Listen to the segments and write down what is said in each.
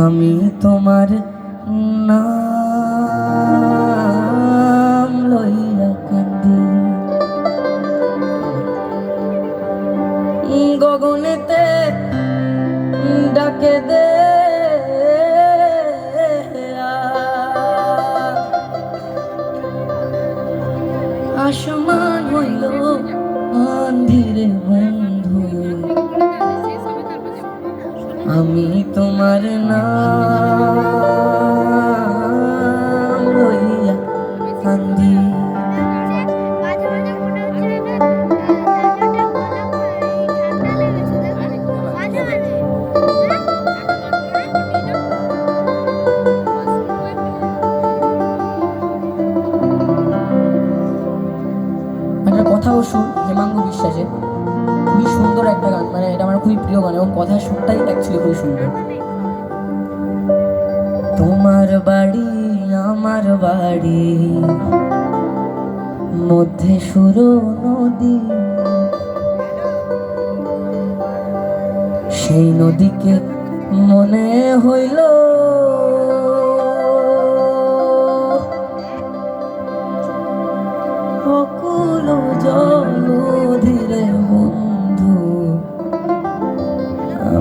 আমি তোমার নাম লইয়া কান্দি গগনেতে ডাকে দে। আসমান হইল মন্দিরে বন। আমি তোমার নাম লইয়া কান্দি। একটা কথা ও সুর হেমাঙ্গ বিশ্বাসের। খুবই সুন্দর একটা গান মানে এটা আমার খুবই প্রিয় গান এবং কথার সুরটাই অ্যাকচুয়ালি খুবই সুন্দর। তোমার বাড়ি, আমার বাড়ি, মধ্যে সুর নদী। সেই নদীকে মনে হইল অকুল জল।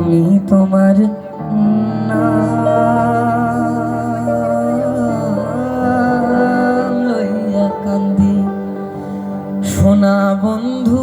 আমি তোমার লইয়া কান্দি। সোনা বন্ধু